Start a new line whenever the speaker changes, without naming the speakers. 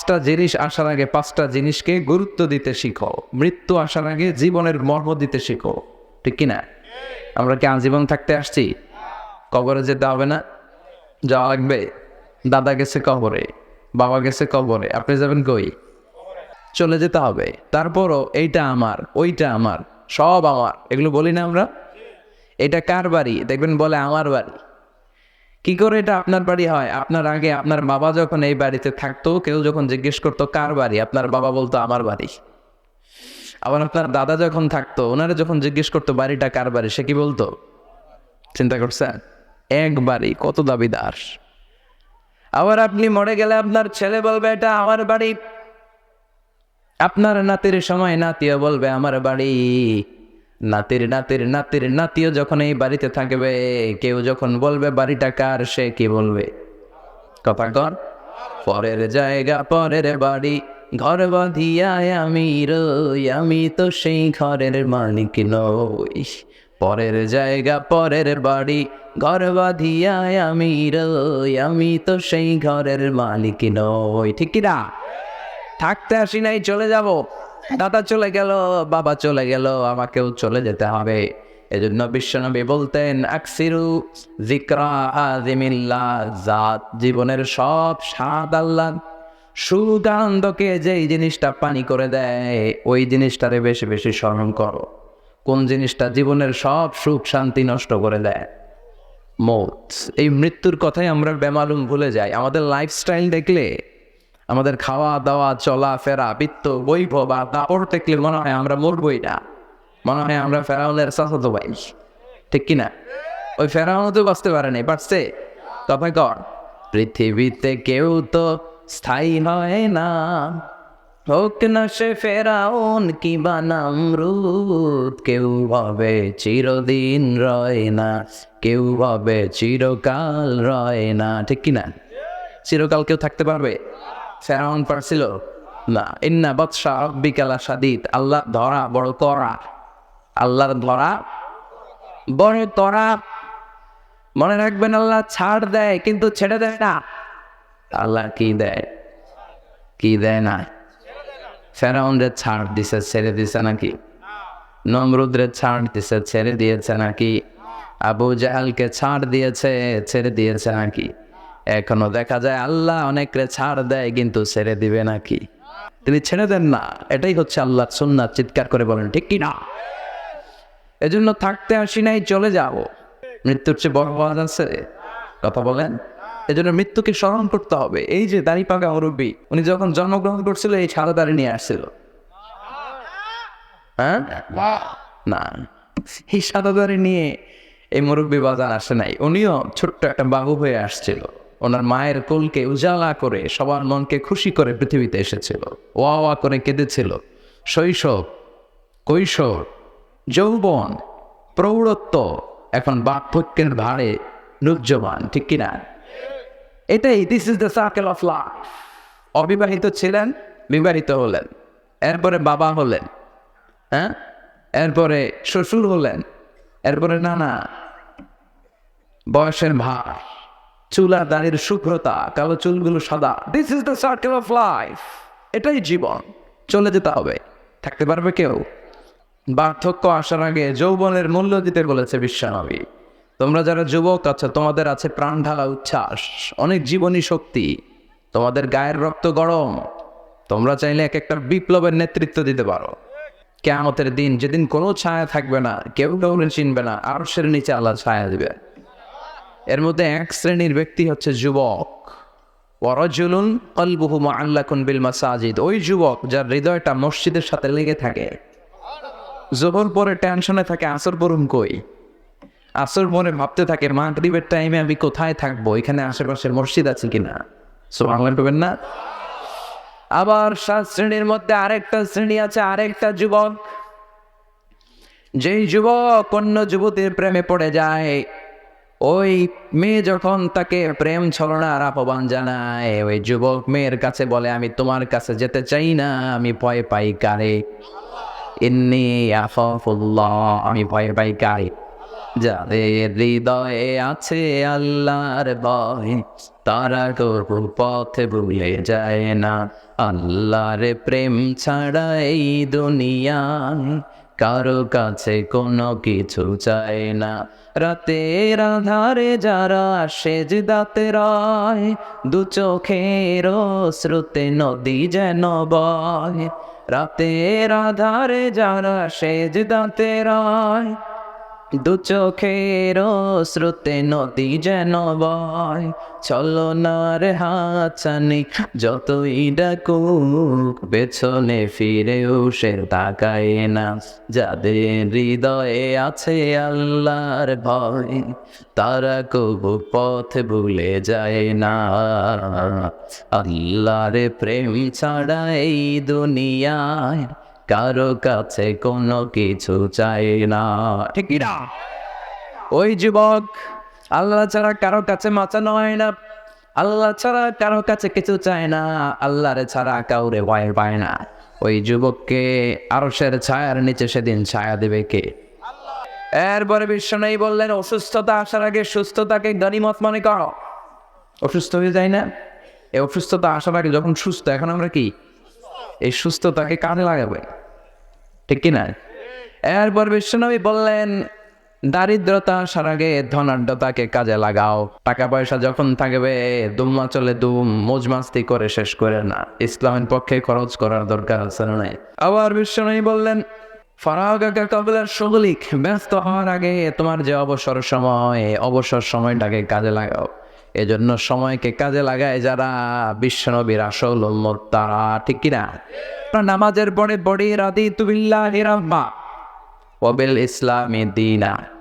পাঁচটা জিনিস আসার আগে পাঁচটা জিনিসকে গুরুত্ব দিতে শিখো। মৃত্যু আসার আগে জীবনের মর্ম দিতে শিখো। ঠিক কি না আমরা কি আজীবন থাকতে আসছি? কবরে যেতে হবে না? যাওয়া লাগবে? দাদা গেছে কবরে, বাবা গেছে কবরে, আপনি যাবেন কই? চলে যেতে হবে। তারপরও এইটা আমার, ওইটা আমার, সব আমার। এগুলো বলি না আমরা? এটা কার বাড়ি? দেখবেন বলে আমার বাড়ি। কি করে এটা আপনার বাড়ি হয়? আপনার আগে আপনার বাবা যখন এই বাড়িতে থাকতো, কেউ যখন জিজ্ঞেস করতো, কার বাড়ি? আপনার বাবা বলতো, আমার বাড়ি। আবার আপনার দাদা যখন থাকতো ওনারা যখন জিজ্ঞেস করতো, বাড়িটা কার বাড়ি? সে কি বলতো? চিন্তা করছেন? এক বাড়ি, কত দাবিদার। আবার আপনি মরে গেলে আপনার ছেলে বলবে, এটা আমার বাড়ি। আপনার নাতির সময় নাতিও বলবে, আমার বাড়ি। নাতির নাতির নাতির নাতিও যখন এই বাড়িতে থাকবে, কেউ যখন বলবে বাড়িটা কার, সে কি বলবে? কথা কর। পরের জায়গা, পরের বাড়ি, ঘর বাঁধিয়ায় আমি রই, আমি তো সেই ঘরের মালিক নই। পরের জায়গা, পরের বাড়ি, ঘর বাঁধিয়ায় আমি রই, আমি তো সেই ঘরের মালিক নই। ঠিক না? থাকতে আসি নাই, চলে যাব। দাদা চলে গেল, বাবা চলে গেল, আমাকেও চলে যেতে হবে। এজন্য বিশ্বনবী বলতেন, আকসিরু জিক্রা আজিমিল্লাহ জাত জীবনের সব স্বাদ আল্লাহ। আনন্দকে যেই জিনিসটা পানি করে দেয়, ওই জিনিসটারে বেশি বেশি স্মরণ করো। কোন জিনিসটা জীবনের সব সুখ শান্তি নষ্ট করে দেয়? মৌত। এই মৃত্যুর কথাই আমরা বেমালুম ভুলে যাই। আমাদের লাইফস্টাইল দেখলে আমাদের খাওয়া দাওয়া চলা ফেরা বৃত্ত, বৈভব আর দাপড় দেখলে মনে হয় আমরা মরবই না। মনে হয় আমরা ফেরাউনের চাচাতো ভাই। ঠিক কিনা? ওই ফেরাউন তো বাঁচতে পারে নাই পারছে তবে কর, পৃথিবীতে কেউ তো স্থায়ী হয় না। হোক না সে ফেরাউন কি বানামরুদ কেউ হবে চিরদিন রয় না। কেউ হবে চিরকাল রয় না। ঠিক কিনা? চিরকাল কেউ থাকতে পারবে? ফেরাউন পারছিল না ইন্না বৎসা বিকালা সাদিদ আল্লাহ ধরা বড় করা আল্লাহর ধরা বড় তরা। মনে রাখবেন, আল্লাহ ছাড় দেয় কিন্তু ছেড়ে দেয় না। আল্লাহ কি দেয়? কি দেয় না? ফেরাউনরে ছাড় দিছে, ছেড়ে দিছে নাকি? নমরুদ্রে ছাড় দিছে, ছেড়ে দিয়েছে নাকি? আবু জাহালকে ছাড় দিয়েছে, ছেড়ে দিয়েছে নাকি? এখনও দেখা যায় আল্লাহ অনেকরে ছাড় দেয়, কিন্তু ছেড়ে দিবে নাকি? তিনি ছেড়ে দেন না, এটাই হচ্ছে আল্লাহ সুন্নাত, চিৎকার করে বলেন, ঠিক কি না? এজন্য থাকতে আসি নাই, চলে যাব। মৃত্যুর চেয়ে বড় আওয়াজ আছে। কথা বলেন। এজন্য মৃত্যুকে স্মরণ করতে হবে। এই যে দাড়ি পাকা মুরব্বী, উনি যখন জন্মগ্রহণ করছিল, এই সাদা দাড়ি নিয়ে আসছিল। হ্যাঁ? না। এই সাদা দাড়ি নিয়ে এই মুরব্বী বাজার আসে নাই। উনিও ছোট্ট একটা বাহু হয়ে আসছিল। ওনার মায়ের কোলকে উজালা করে সবার মনকে খুশি করে পৃথিবীতে এসেছিল। ওয়া ওয়া করে কেঁদেছিল। শৈশব, কৈশোর, যৌবন, প্রৌঢ়ত্ব এখন বার্ধক্যের ভারে নুজ্জমান ঠিক কিনা? এটাই this is the circle of life অবিবাহিত ছিলেন, বিবাহিত হলেন। এরপরে বাবা হলেন হ্যাঁ? এরপরে শ্বশুর হলেন, এরপরে নানা। বয়সের ভার চুলা দাঁড়ির শুভ্রতা, কালো চুলগুলো সাদা। This is the circle of life এটাই জীবন। চলে যেতে হবে। থাকতে পারবে কেউ? বার্ধক্য আসার আগে যৌবনের মূল্য দিতে বলেছে বিশ্বনবী। তোমরা যারা যুবক আছো, তোমাদের আছে প্রাণ ঢালা উচ্ছ্বাস। অনেক জীবনী শক্তি। তোমাদের গায়ের রক্ত গরম। তোমরা চাইলে এক একটা বিপ্লবের নেতৃত্ব দিতে পারো। কেমতের দিন যেদিন কোনো ছায়া থাকবে না, কেউ কাউকে চিনবে না, আরশের নিচে আল্লাহ ছায়া দিবে এর মধ্যে এক শ্রেণির ব্যক্তি হচ্ছে যুবক। ওয়ারজুলুন কলবুহু মুআল্লাকুন বিল মাসাজিদ। ওই যুবক যার হৃদয়টা মসজিদের সাথে লেগে থাকে। জোহর পরে টেনশনে থাকে, আসর পড়ুন কই? আসর পরে ভাবতে থাকে মাগরিবের টাইমে আমি কোথায় থাকব? এখানে আশেপাশে মসজিদ আছে কিনা? সো বাংলা পাবেন না। আবার সাত শ্রেণির মধ্যে আরেকটা শ্রেণি আছে, আরেকটা যুবক। যেই যুবক অন্য যুবতীর প্রেমে পড়ে যায় ওই মেয়ে যখন তাকে প্রেম ছলনার আহ্বান জানায়, ওই যুবক মেয়ের কাছে বলে, আমি তোমার কাছে যেতে চাই না, আমি ভয় পাই কারে? ইন্নি আফাফুল্লাহ আমি ভয় পাই কারে? যাদের হৃদয়ে আছে আল্লাহর ভয়, তারা পথে ভুলে যায় না। আল্লাহর প্রেম ছাড়া এই দুনিয়ায় কারও কাছে কোনো কিছু চায় না। রাতের আধারে যারা সেজ দাতে রয়, দু চোখের শ্রুতে নদী যেন বয়। রাতের আধারে যারা সেজ দাতে রয় দু চোখের শ্রুতে নদী যেন বয়, চলো নার হাচানি যতই ডাকুক পেছনে ফিরেও সে তাকায় না। যাদের হৃদয়ে আছে আল্লাহর ভয়, তারা কবু পথ ভুলে যায় না। আল্লাহর প্রেম ছাড়া এই দুনিয়ায় কারও কাছে কোনো কিছু চাই না। ঠিক না? ওই যুবক, আল্লাহ ছাড়া কারও কাছে মাচানো হয় না। আল্লাহ ছাড়া কারও কাছে কিছু চায় না। আল্লাহরে ছাড়া কাউরে ভয় পায় না। ওই যুবককে আরশের ছায়ার নিচে সেদিন ছায়া দেবে কে? এরপরে বিশ্ব নেই বললেন, অসুস্থতা আসার আগে সুস্থতাকে গনিমত মনে করো। অসুস্থ হয়ে যায় না? এই অসুস্থতা আসার আগে যখন সুস্থ, এখন আমরা কি? এই সুস্থতাকে কাজে লাগাবে। ঠিক কিনা এরপর বিশ্বনবী বললেন, দারিদ্রতা আসার আগে ধনাঢ্যতাকে কাজে লাগাও। টাকা পয়সা যখন থাকবে দুম্মা চলে দুম মজমাস্তি করে শেষ করে না। ইসলামের পক্ষে খরচ করার দরকার আছে না আবার বিশ্বনবী বললেন ফারাগাকা কবলার সগলিক ব্যস্ত হওয়ার আগে তোমার যে অবসর সময়, অবসর সময়টাকে কাজে লাগাও। এজন্য সময়কে কাজে লাগায় যারা বিশ্বনবীর আসল তারা ঠিক কিনা নামাজের পরে বডি রাদি তুবিল্লাহ হিরাম্মা ওবেল ইসলামী দিনা।